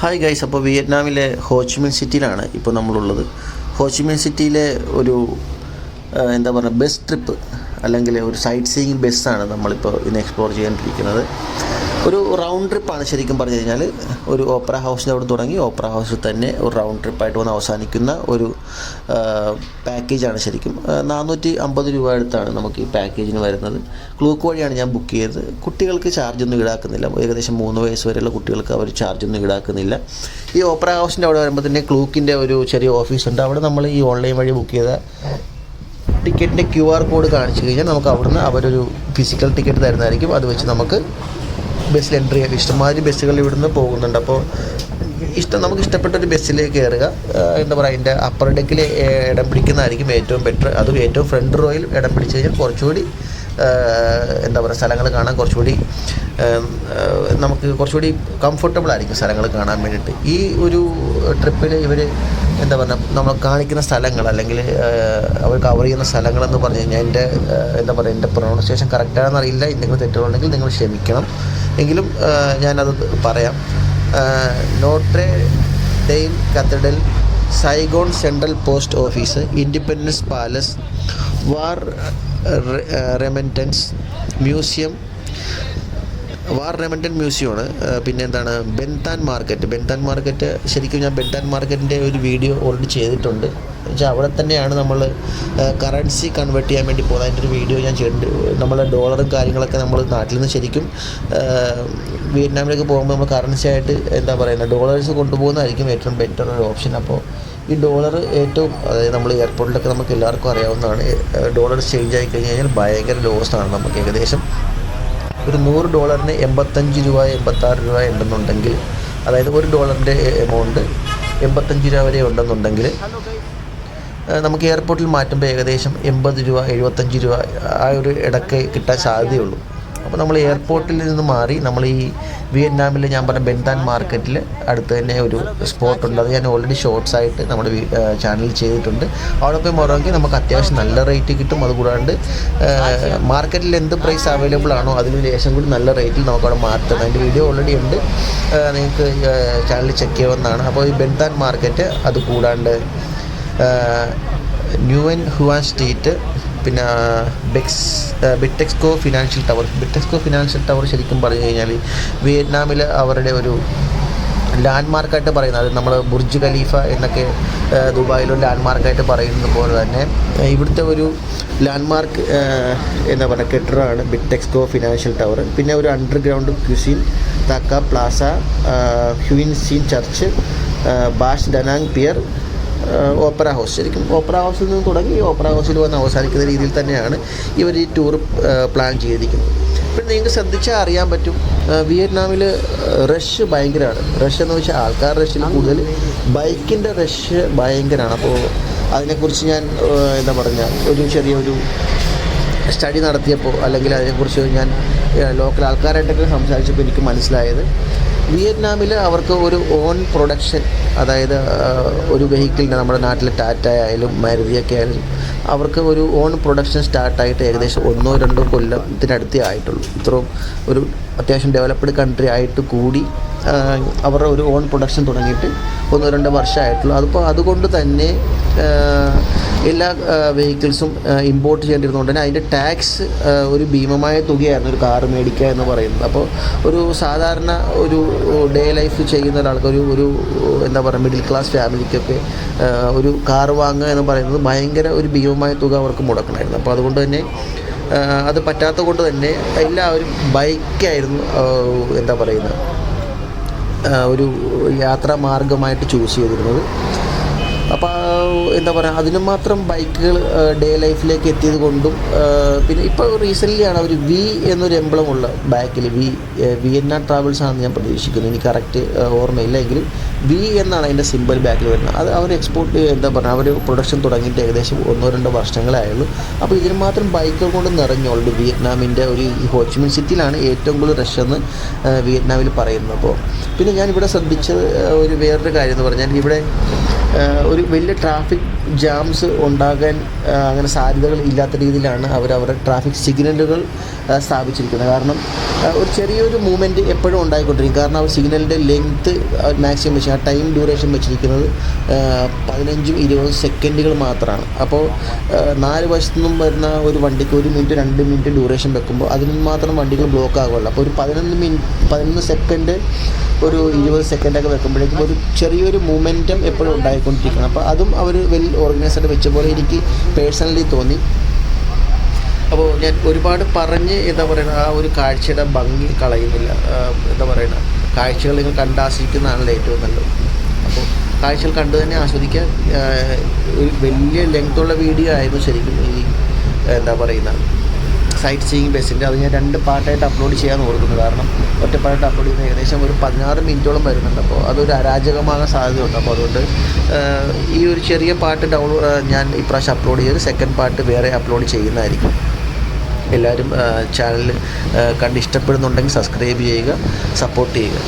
Hi guys അപ്പോൾ വിയറ്റ്നാമിലെ Ho Chi Minh സിറ്റിയിലാണ് ഇപ്പോൾ നമ്മളുള്ളത്. ഹോച്ചിമിൻ സിറ്റിയിലെ ഒരു എന്താ പറയുക ബസ് ട്രിപ്പ് അല്ലെങ്കിൽ ഒരു സൈറ്റ് സീയിങ് ബസ്സാണ് നമ്മളിപ്പോൾ ഇന്ന് എക്സ്പ്ലോർ ചെയ്യാനിരിക്കുന്നത് ഒരു റൗണ്ട് ട്രിപ്പാണ് ശരിക്കും പറഞ്ഞു കഴിഞ്ഞാൽ ഒരു ഓപ്പറ ഹൗസിന്റെ അവിടെ തുടങ്ങി. ഓപ്പറ ഹൗസിൽ തന്നെ ഒരു റൗണ്ട് ട്രിപ്പായിട്ട് വന്ന് അവസാനിക്കുന്ന ഒരു പാക്കേജാണ് ശരിക്കും. നാനൂറ്റി അമ്പത് രൂപ അടുത്താണ് നമുക്ക് ഈ പാക്കേജിന് വരുന്നത്. ക്ലൂക്ക് വഴിയാണ് ഞാൻ ബുക്ക് ചെയ്തത്. കുട്ടികൾക്ക് ചാർജ് ഒന്നും ഈടാക്കുന്നില്ല. ഏകദേശം മൂന്ന് വയസ്സ് വരെയുള്ള കുട്ടികൾക്ക് അവർ ചാർജ് ഒന്നും ഈടാക്കുന്നില്ല. ഈ ഓപ്പറ ഹൗസിന്റെ അവിടെ വരുമ്പോൾ തന്നെ ക്ലൂക്കിന്റെ ഒരു ചെറിയ ഓഫീസുണ്ട് അവിടെ നമ്മൾ ഈ ഓൺലൈൻ വഴി ബുക്ക് ചെയ്ത ടിക്കറ്റിന്റെ ക്യു ആർ കോഡ് കാണിച്ചു കഴിഞ്ഞാൽ നമുക്ക് അവിടുന്ന് അവരൊരു ഫിസിക്കൽ ടിക്കറ്റ് തരുന്നതായിരിക്കും. അത് വെച്ച് നമുക്ക് ബസ്സിൽ എന്റർ ചെയ്യുക ഇഷ്ടംമാതിരി ബസ്സുകൾ ഇവിടുന്ന് പോകുന്നുണ്ട്. അപ്പോൾ ഇഷ്ടം നമുക്ക് ഇഷ്ടപ്പെട്ട ഒരു ബസ്സിൽ കയറുക എന്താ പറയുക അതിന്റെ അപ്പർ ഡെക്കിൽ ഇടം പിടിക്കുന്നതായിരിക്കും ഏറ്റവും ബെറ്റർ അതും ഏറ്റവും ഫ്രണ്ട് റോയിൽ ഇടം പിടിച്ച് കഴിഞ്ഞാൽ കുറച്ചുകൂടി എന്താ പറയുക സ്ഥലങ്ങൾ കാണാൻ കുറച്ചുകൂടി നമുക്ക് കുറച്ചുകൂടി കംഫർട്ടബിൾ ആയിരിക്കും സ്ഥലങ്ങൾ കാണാൻ വേണ്ടിയിട്ട്. ഈ ഒരു ട്രിപ്പിൽ ഇവർ എന്താ പറയുക നമ്മൾ കാണിക്കുന്ന സ്ഥലങ്ങൾ അല്ലെങ്കിൽ അവർ കവർ ചെയ്യുന്ന സ്ഥലങ്ങളെന്ന് പറഞ്ഞു കഴിഞ്ഞാൽ എന്റെ എന്താ പറയുക എന്റെ പ്രൊണൗൺസിയേഷൻ കറക്റ്റാണെന്ന് അറിയില്ല. എന്തെങ്കിലും തെറ്റുകളുണ്ടെങ്കിൽ നിങ്ങൾ ക്ഷമിക്കണം. എങ്കിലും ഞാനത് പറയാം. Notre Dame Cathedral Saigon Central Post Office Independence Palace War Remnants Museum War Remnants മ്യൂസിയമാണ് പിന്നെ എന്താണ്? ബെൻതാൻ മാർക്കറ്റ് ബെൻതാൻ മാർക്കറ്റ് ശരിക്കും ഞാൻ ബെൻതാൻ മാർക്കറ്റിന്റെ ഒരു വീഡിയോ ഓൾറെഡി ചെയ്തിട്ടുണ്ട്. എന്നുവെച്ചാൽ അവിടെ തന്നെയാണ് നമ്മൾ കറൻസി കൺവേർട്ട് ചെയ്യാൻ വേണ്ടി പോകുന്നത്. അതിന്റെ ഒരു വീഡിയോ ഞാൻ ചെയ്തിട്ടുണ്ട്. നമ്മളെ ഡോളറും കാര്യങ്ങളൊക്കെ നമ്മൾ നാട്ടിൽ നിന്ന് ശരിക്കും ആ, വിയറ്റ്നാമിലേക്ക് പോകുമ്പോൾ നമ്മൾ കറൻസി ആയിട്ട് എന്താ പറയുന്നത്? ഡോളേഴ്സ് കൊണ്ടുപോകുന്നതായിരിക്കും ഏറ്റവും ബെറ്റർ ഒരു ഓപ്ഷൻ അപ്പോൾ ഈ ഡോളർ ഏറ്റവും അതായത് നമ്മൾ എയർപോർട്ടിലൊക്കെ നമുക്ക് എല്ലാവർക്കും അറിയാവുന്നതാണ് ഡോളർ ചേഞ്ച് ആയി കഴിഞ്ഞ് കഴിഞ്ഞാൽ ഭയങ്കര ലോസാണ് നമുക്ക് ഏകദേശം ഒരു നൂറ് ഡോളറിന് എൺപത്തഞ്ച് രൂപ എൺപത്താറ് രൂപ ഉണ്ടെന്നുണ്ടെങ്കിൽ അതായത് ഒരു ഡോളറിന്റെ എമൗണ്ട് എൺപത്തഞ്ച് രൂപ വരെ ഉണ്ടെന്നുണ്ടെങ്കിൽ നമുക്ക് എയർപോർട്ടിൽ മാറ്റുമ്പോൾ ഏകദേശം എൺപത് രൂപ എഴുപത്തഞ്ച് രൂപ ആ ഒരു ഇടയ്ക്ക് കിട്ടാൻ സാധ്യതയുള്ളൂ. അപ്പോൾ നമ്മൾ എയർപോർട്ടിൽ നിന്ന് മാറി നമ്മൾ ഈ വിയറ്റ്നാമിൽ ഞാൻ പറഞ്ഞ ബെൻതാൻ മാർക്കറ്റിൽ അടുത്ത് തന്നെ ഒരു സ്പോട്ട് ഉണ്ട്. അത് ഞാൻ ഓൾറെഡി ഷോർട്സ് ആയിട്ട് നമ്മുടെ ചാനലിൽ ചെയ്തിട്ടുണ്ട്. അവിടെ പോയി മുറങ്ങി നമുക്ക് അത്യാവശ്യം നല്ല റേറ്റ് കിട്ടും. അതുകൂടാണ്ട് മാർക്കറ്റിൽ എന്ത് പ്രൈസ് അവൈലബിൾ ആണോ അതിന് ശേഷം കൂടി നല്ല റേറ്റിൽ നമുക്ക് അവിടെ മാറ്റാം അതിന്റെ വീഡിയോ ഓൾറെഡി ഉണ്ട്. നിങ്ങൾക്ക് ചാനൽ ചെക്ക് ചെയ്യാവുന്നതാണ്. അപ്പോൾ ഈ ബെൻതാൻ മാർക്കറ്റ് അത് കൂടാണ്ട് ന്യൂ ആൻഡ് ഹുവാൻ സ്ട്രീറ്റ് പിന്നെ begs Bitexco Financial Tower. Bitexco Financial Tower ശരിക്കും പറഞ്ഞു കഴിഞ്ഞാൽ വിയറ്റ്നാമിൽ അവരുടെ ഒരു ലാൻഡ് മാർക്കായിട്ട് പറയുന്നത്. അത് നമ്മൾ ബുർജ് ഖലീഫ എന്നൊക്കെ ദുബായിലും ലാൻഡ് മാർക്കായിട്ട് പറയുന്നത് പോലെ തന്നെ ഇവിടുത്തെ ഒരു ലാൻഡ് മാർക്ക് എന്താ പറയുക കെട്ടിടമാണ് ബിറ്റെക്സ്കോ ഫിനാൻഷ്യൽ ടവർ. പിന്നെ ഒരു അണ്ടർഗ്രൗണ്ട് ക്യുസിൻ തക്ക പ്ലാസ ഹ്യൂൻസിൻ സീൻ Church bash ഡനാങ് peer opera house. ശരിക്കും ഓപ്പറ ഹൗസിൽ നിന്ന് തുടങ്ങി ഓപ്പറ ഹൗസിൽ വന്ന് അവസാനിക്കുന്ന രീതിയിൽ തന്നെയാണ് ഇവർ ഈ ടൂർ പ്ലാൻ ചെയ്തിരിക്കുന്നത്. പിന്നെ നിങ്ങൾക്ക് ശ്രദ്ധിച്ചാൽ അറിയാൻ പറ്റും വിയറ്റ്നാമിൽ റഷ് ഭയങ്കരമാണ്. റഷ് എന്ന് വെച്ചാൽ ആൾക്കാർ റഷിൽ കൂടുതൽ ബൈക്കിന്റെ റഷ് ഭയങ്കരമാണ്. അപ്പോൾ അതിനെക്കുറിച്ച് ഞാൻ എന്താ പറഞ്ഞ ഒരു ചെറിയൊരു സ്റ്റഡി നടത്തിയപ്പോൾ അല്ലെങ്കിൽ അതിനെക്കുറിച്ച് ഞാൻ ലോക്കൽ ആൾക്കാരായിട്ടൊക്കെ സംസാരിച്ചപ്പോൾ എനിക്ക് മനസ്സിലായത് വിയറ്റ്നാമിൽ അവർക്ക് ഒരു ഓൺ പ്രൊഡക്ഷൻ അതായത് ഒരു വെഹിക്കിളിന്റെ നമ്മുടെ നാട്ടിലെ ടാറ്റ ആയാലും മാരുതിയൊക്കെ ആയാലും അവർക്ക് ഒരു ഓൺ പ്രൊഡക്ഷൻ സ്റ്റാർട്ടായിട്ട് ഏകദേശം ഒന്നോ രണ്ടോ കൊല്ലത്തിനടുത്തേ ആയിട്ടുള്ളൂ. ഇത്രയും ഒരു അത്യാവശ്യം ഡെവലപ്ഡ് കൺട്രി ആയിട്ട് കൂടി അവരുടെ ഒരു ഓൺ പ്രൊഡക്ഷൻ തുടങ്ങിയിട്ട് ഒന്നോ രണ്ടോ വർഷമായിട്ടുള്ളൂ. അതിപ്പോൾ അതുകൊണ്ട് തന്നെ എല്ലാ വെഹിക്കിൾസും ഇമ്പോർട്ട് ചെയ്യേണ്ടിരുന്നതുകൊണ്ട് തന്നെ അതിന്റെ ടാക്സ് ഒരു ഭീമമായ തുകയായിരുന്നു ഒരു കാർ മേടിക്കുക എന്ന് പറയുന്നത്. അപ്പോൾ ഒരു സാധാരണ ഒരു ഡേ ലൈഫ് ചെയ്യുന്ന ഒരാൾക്ക് ഒരു ഒരു എന്താ പറയുക മിഡിൽ ക്ലാസ് ഫാമിലിക്കൊക്കെ ഒരു കാർ വാങ്ങുക എന്ന് പറയുന്നത് ഭയങ്കര ഒരു ഭീമമായ തുക അവർക്ക് മുടക്കണമായിരുന്നു. അപ്പോൾ അതുകൊണ്ട് തന്നെ അത് പറ്റാത്ത കൊണ്ട് തന്നെ എല്ലാവരും ബൈക്കായിരുന്നു എന്താ പറയുന്നത് ഒരു യാത്രാ മാർഗമായിട്ട് ചൂസ് ചെയ്തിരുന്നത്. അപ്പോൾ എന്താ പറയുക അതിനും മാത്രം ബൈക്കുകൾ ഡേ ലൈഫിലേക്ക് എത്തിയത് കൊണ്ടും പിന്നെ ഇപ്പോൾ റീസെന്റ്ലി ആണ് അവർ വി എന്നൊരു എംബ്ലം ഉള്ള ബാക്കിൽ വി വിയറ്റ്നാം ട്രാവൽസ് ആണെന്ന് ഞാൻ പ്രതീക്ഷിക്കുന്നു. എനിക്ക് കറക്റ്റ് ഓർമ്മയില്ല. എങ്കിലും വി എന്നാണ് അതിന്റെ സിമ്പിൾ ബാക്കിൽ വരുന്നത്. അത് അവർ എക്സ്പോർട്ട് എന്താ പറയുക അവർ പ്രൊഡക്ഷൻ തുടങ്ങിയിട്ട് ഏകദേശം ഒന്നോ രണ്ടോ വർഷങ്ങളേ ആയുള്ളൂ അപ്പോൾ ഇതിന് മാത്രം ബൈക്കുകൾ കൊണ്ട് നിറഞ്ഞോളൂ വിയറ്റ്നാമിന്റെ ഒരു ഹോച്ച്മിൻ സിറ്റിയിലാണ് ഏറ്റവും കൂടുതൽ റഷ് എന്ന് വിയറ്റ്നാമിൽ പറയുന്നത്. അപ്പോൾ പിന്നെ ഞാനിവിടെ ശ്രദ്ധിച്ചത് ഒരു വേറൊരു കാര്യം എന്ന് പറഞ്ഞാൽ ഇവിടെ ഒരു വലിയ ട്രാഫിക് ജാംസ് ഉണ്ടാകാൻ അങ്ങനെ സാധ്യതകൾ ഇല്ലാത്ത രീതിയിലാണ് അവർ അവരുടെ ട്രാഫിക് സിഗ്നലുകൾ സ്ഥാപിച്ചിരിക്കുന്നത്. കാരണം ഒരു ചെറിയൊരു മൂവ്മെന്റ് എപ്പോഴും ഉണ്ടായിക്കൊണ്ടിരിക്കും. കാരണം അവർ സിഗ്നലിന്റെ ലെങ്ത്ത് മാക്സിമം വെച്ച് ആ ടൈം ഡ്യൂറേഷൻ വെച്ചിരിക്കുന്നത് പതിനഞ്ചും ഇരുപതും സെക്കൻഡുകൾ മാത്രമാണ് അപ്പോൾ നാല് വശത്തു നിന്നും വരുന്ന ഒരു വണ്ടിക്ക് ഒരു മിനിറ്റ് രണ്ട് മിനിറ്റ് ഡ്യൂറേഷൻ വെക്കുമ്പോൾ അതിന് മാത്രം വണ്ടികൾ ബ്ലോക്ക് ആകുമല്ലോ അപ്പോൾ ഒരു പതിനൊന്ന് മിനിറ്റ് പതിനൊന്ന് സെക്കൻഡ് ഒരു ഇരുപത് സെക്കൻഡൊക്കെ വെക്കുമ്പോഴേക്കും ഒരു ചെറിയൊരു മൂമെന്റം എപ്പോഴും ഉണ്ടായിക്കൊണ്ടിരിക്കണം അപ്പോൾ അതും അവർ വെൽ ഓർഗനൈസ്ഡ് വെച്ച പോലെ എനിക്ക് പേഴ്സണലി തോന്നി. അപ്പോൾ ഞാൻ ഒരുപാട് പറഞ്ഞ് എന്താ പറയുക ആ ഒരു കാഴ്ചയുടെ ഭംഗി കളയുന്നില്ല. എന്താ പറയുക കാഴ്ചകൾ നിങ്ങൾ കണ്ടാസ്വദിക്കുന്നതാണല്ലോ ഏറ്റവും നല്ലത്. അപ്പോൾ കാഴ്ചകൾ കണ്ടു തന്നെ ആസ്വദിക്കാൻ ഒരു വലിയ ലെങ്ത്തുള്ള വീഡിയോ ആയിരുന്നു ശരിക്കും ഈ എന്താ പറയുന്ന സൈറ്റ് സീയിങ് ബസ്സിന്റെ അത് ഞാൻ രണ്ട് പാർട്ടായിട്ട് അപ്ലോഡ് ചെയ്യാൻ ഓർക്കുന്നു. കാരണം ഒറ്റപ്പാട്ടായിട്ട് അപ്ലോഡ് ചെയ്യുന്ന ഏകദേശം ഒരു പതിനാറ് മിനിറ്റോളം വരുന്നുണ്ട്. അപ്പോൾ അതൊരു അരാജകമാകാൻ സാധ്യതയുണ്ട്. അപ്പോൾ അതുകൊണ്ട് ഈ ഒരു ചെറിയ പാട്ട് ഡൗൺലോഡ് ഞാൻ ഇപ്രാവശ്യം അപ്ലോഡ് ചെയ്ത് സെക്കൻഡ് പാർട്ട് വേറെ അപ്ലോഡ് ചെയ്യുന്നതായിരിക്കും. എല്ലാവരും ചാനൽ കണ്ട് ഇഷ്ടപ്പെടുന്നുണ്ടെങ്കിൽ സബ്സ്ക്രൈബ് ചെയ്യുക സപ്പോർട്ട് ചെയ്യുക.